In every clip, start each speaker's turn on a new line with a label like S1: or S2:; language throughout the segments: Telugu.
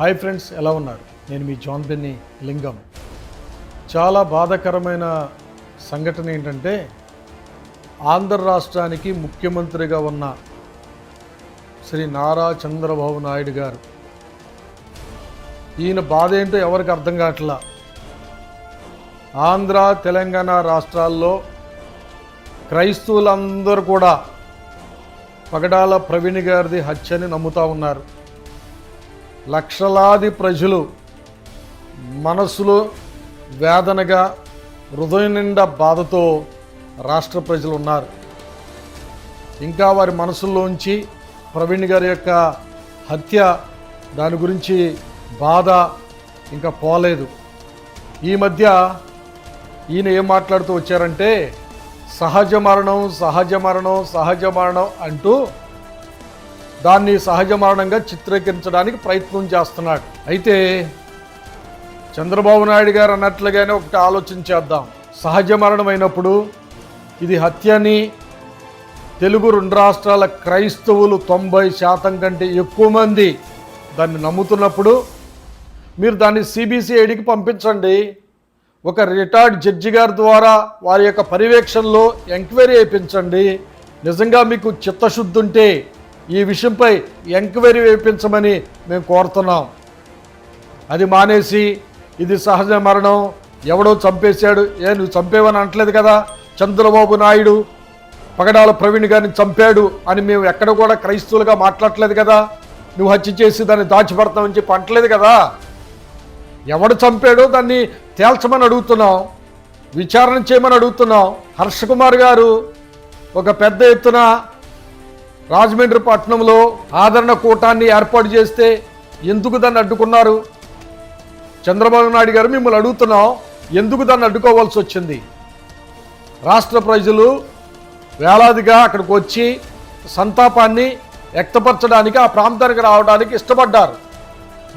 S1: హాయ్ ఫ్రెండ్స్ ఎలా ఉన్నారు? నేను మీ జాన్ బెన్నీ లింగం. చాలా బాధాకరమైన సంఘటన ఏంటంటే ఆంధ్ర రాష్ట్రానికి ముఖ్యమంత్రిగా ఉన్న శ్రీ నారా చంద్రబాబు నాయుడు గారు. ఈయన బాధ ఏంటో ఎవరికి అర్థం కావట్లా? ఆంధ్ర తెలంగాణ రాష్ట్రాల్లో క్రైస్తవులందరూ కూడా పగడాల ప్రవీణ్ గారిది హత్యని నమ్ముతా ఉన్నారు. లక్షలాది ప్రజలు మనసులో వేదనగా హృదయం నిండా బాధతో రాష్ట్ర ప్రజలు ఉన్నారు. ఇంకా వారి మనసుల్లోంచి ప్రవీణ్ గారి యొక్క హత్య దాని గురించి బాధ ఇంకా పోలేదు. ఈ మధ్య ఈయన ఏం మాట్లాడుతూ వచ్చారంటే సహజ మరణం సహజ మరణం సహజ మరణం అంటూ దాన్ని సహజ మరణంగా చిత్రీకరించడానికి ప్రయత్నం చేస్తున్నాడు. అయితే చంద్రబాబు నాయుడు గారు అన్నట్లుగానే ఒకటి ఆలోచించేద్దాం సహజ మరణం అయినప్పుడు ఇది హత్యని తెలుగు రెండు రాష్ట్రాల క్రైస్తవులు తొంభై శాతం కంటే ఎక్కువ మంది దాన్ని నమ్ముతున్నప్పుడు మీరు దాన్ని సిబిసిఐడికి పంపించండి. ఒక రిటైర్డ్ జడ్జి గారి ద్వారా వారి యొక్క పర్యవేక్షణలో ఎంక్వైరీ వేయించండి నిజంగా మీకు చిత్తశుద్ధి ఉంటే ఈ విషయంపై ఎంక్వైరీ వేయించమని మేము కోరుతున్నాం. అది మానేసి ఇది సహజ మరణం. ఎవడో చంపేశాడు. ఏ నువ్వు చంపేవని అనట్లేదు కదా. చంద్రబాబు నాయుడు పగడాల ప్రవీణ్ గారిని చంపాడు అని మేము ఎక్కడ కూడా క్రైస్తవులుగా మాట్లాడలేదు కదా. నువ్వు హత్య చేసి దాన్ని దాచిపెడతామని చెప్పి అంటలేదు కదా. ఎవడు చంపాడో దాన్ని తేల్చమని అడుగుతున్నాం. విచారణ చేయమని అడుగుతున్నాం. హర్ష కుమార్ గారు ఒక పెద్ద ఎత్తున రాజమండ్రి పట్టణంలో ఆదరణ కూటాన్ని ఏర్పాటు చేస్తే ఎందుకు దాన్ని అడ్డుకున్నారు? చంద్రబాబు నాయుడు గారు మిమ్మల్ని అడుగుతున్నాం ఎందుకు దాన్ని అడ్డుకోవాల్సి వచ్చింది? రాష్ట్ర ప్రజలు వేలాదిగా అక్కడికి వచ్చి సంతాపాన్ని వ్యక్తపరచడానికి ఆ ప్రాంతానికి రావడానికి ఇష్టపడ్డారు.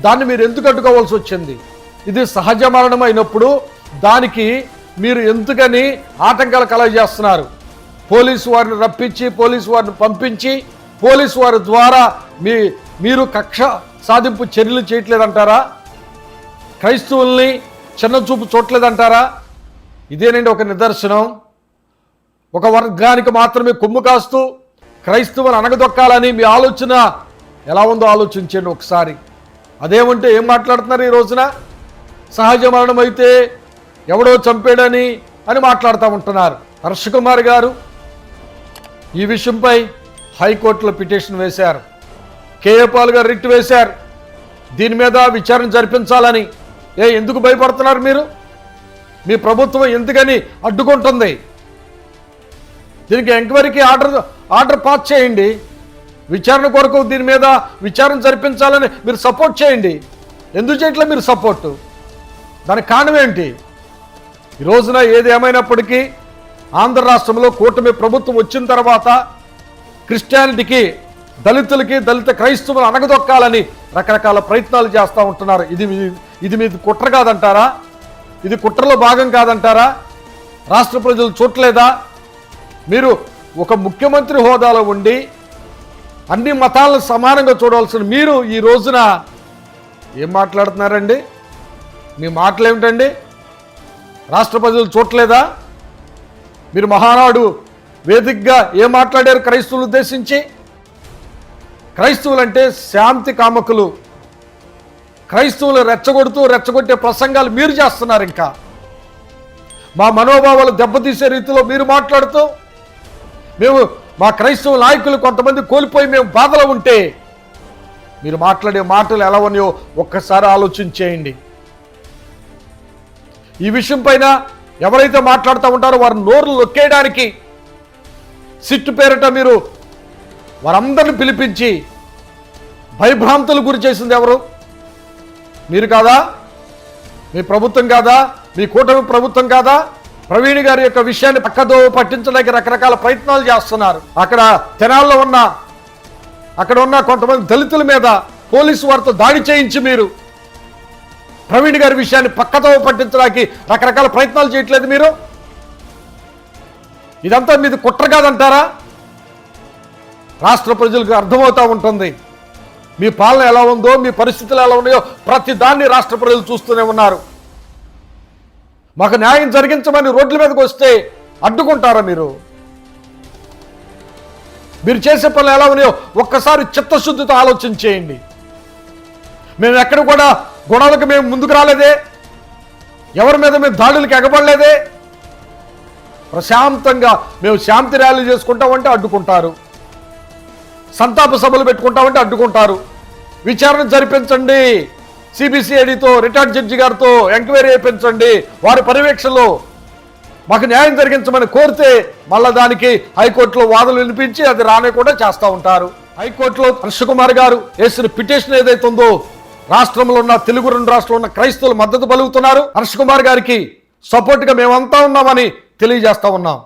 S1: దాన్ని మీరు ఎందుకు అడ్డుకోవాల్సి వచ్చింది? ఇది సహజ మరణం అయినప్పుడు దానికి మీరు ఎందుకని ఆటంకాలు కలగజేస్తున్నారు? పోలీసు వారిని రప్పించి పోలీసు వారిని పంపించి పోలీసు వారి ద్వారా మీ మీరు కక్ష సాధింపు చర్యలు చేయట్లేదంటారా? క్రైస్తవుల్ని చిన్న చూపు చూడలేదంటారా ఇదేనండి ఒక నిదర్శనం. ఒక వర్గానికి మాత్రమే కొమ్ము కాస్తూ క్రైస్తవులు అనగదొక్కాలని మీ ఆలోచన ఎలా ఉందో ఆలోచించండి ఒకసారి. అదేమంటే ఏం మాట్లాడుతున్నారు ఈ రోజున? సహజ మరణం అయితే ఎవడో చంపాడని అని మాట్లాడుతూ ఉంటున్నారు. హర్ష కుమార్ గారు ఈ విషయంపై హైకోర్టులో పిటిషన్ వేశారు. కేఏపాల్ గారు రిట్ వేశారు. దీని మీద విచారణ జరిపించాలని. ఏ ఎందుకు భయపడుతున్నారు మీరు? మీ ప్రభుత్వం ఎందుకని అడ్డుకుంటుంది? దీనికి ఎంక్వైరీకి ఆర్డర్ ఆర్డర్ పాస్ చేయండి. విచారణ కొరకు దీని మీద విచారణ జరిపించాలని మీరు సపోర్ట్ చేయండి. ఎందుకు చేయట్లే మీరు సపోర్టు? దానికి కారణం ఏంటి? ఈ రోజున ఏది ఏమైనప్పటికీ ఆంధ్ర రాష్ట్రంలో కూటమి ప్రభుత్వం వచ్చిన తర్వాత క్రిస్టియానిటీకి దళితులకి దళిత క్రైస్తవులు అనగదొక్కాలని రకరకాల ప్రయత్నాలు చేస్తూ ఉంటున్నారు. ఇది ఇది మీది కుట్ర కాదంటారా? ఇది కుట్రలో భాగం కాదంటారా? రాష్ట్ర ప్రజలు చూడలేదా? మీరు ఒక ముఖ్యమంత్రి హోదాలో ఉండి అన్ని మతాలను సమానంగా చూడవలసిన మీరు ఈ రోజున ఏం మాట్లాడుతున్నారండి? మీ మాటలు ఏమిటండి రాష్ట్ర ప్రజలు చూడలేదా? మీరు మహానాడు వేదికగా ఏం మాట్లాడారు? క్రైస్తవులు ఉద్దేశించి? క్రైస్తవులంటే శాంతి కామకులు. క్రైస్తవులు రెచ్చగొడుతూ రెచ్చగొట్టే ప్రసంగాలు మీరు చేస్తున్నారు ఇంకా. మా మనోభావాలు దెబ్బతీసే రీతిలో మీరు మాట్లాడుతూ మేము మా క్రైస్తవ నాయకులు కొంతమంది కోల్పోయి మేము బాధలో ఉంటే మీరు మాట్లాడే మాటలు ఎలా ఉన్నాయో ఒక్కసారి ఆలోచించేయండి. ఈ విషయం పైన ఎవరైతే మాట్లాడుతూ ఉంటారో వారి నోరు నొక్కేయడానికి సిట్టు పేరిట మీరు వారందరిని పిలిపించి భయభ్రాంతులు గురి చేసింది ఎవరు? మీరు కాదా? మీ ప్రభుత్వం కాదా? మీ కూటమి ప్రభుత్వం కాదా? ప్రవీణ్ గారి యొక్క విషయాన్ని పక్కదో పట్టించడానికి రకరకాల ప్రయత్నాలు చేస్తున్నారు. అక్కడ తెనాల్లో ఉన్న అక్కడ ఉన్న కొంతమంది దళితుల మీద పోలీసు వారితో దాడి చేయించి మీరు ప్రవీణ్ గారి విషయాన్ని పక్కతో పట్టించడానికి రకరకాల ప్రయత్నాలు చేయట్లేదు మీరు? ఇదంతా మీది కుట్ర కాదంటారా? రాష్ట్ర ప్రజలకు అర్థమవుతూ ఉంటుంది. మీ పాలన ఎలా ఉందో మీ పరిస్థితులు ఎలా ఉన్నాయో ప్రతి దాన్ని రాష్ట్ర ప్రజలు చూస్తూనే ఉన్నారు. మాకు న్యాయం జరిగించమని రోడ్ల మీదకి వస్తే అడ్డుకుంటారా మీరు? మీరు చేసే పనులు ఎలా ఉన్నాయో ఒక్కసారి చిత్తశుద్ధితో ఆలోచన చేయండి. మేము ఎక్కడ కూడా గుణాలకు మేము ముందుకు రాలేదే. ఎవరి మీద మేము దాడులకు ఎగబడలేదే. ప్రశాంతంగా మేము శాంతి ర్యాలీ చేసుకుంటామంటే అడ్డుకుంటారు. సంతాప సభలు పెట్టుకుంటామంటే అడ్డుకుంటారు. విచారణ జరిపించండి. సిబిసిఐడితో రిటైర్డ్ జడ్జి గారితో ఎంక్వైరీ చేయించండి. వారి పర్యవేక్షణలో మాకు న్యాయం జరిగించమని కోరితే మళ్ళా దానికి హైకోర్టులో వాదనలు వినిపించి అది రానే కూడా చేస్తూ ఉంటారు. హైకోర్టులో హర్ష కుమార్ గారు వేసిన పిటిషన్ ఏదైతే ఉందో రాష్ట్రంలో ఉన్న తెలుగు రెండు రాష్ట్రంలో ఉన్న క్రైస్తవులు మద్దతు పలుకుతున్నారు. హర్ష కుమార్ గారికి సపోర్ట్గా మేమంతా ఉన్నామని తెలియజేస్తా ఉన్నాం.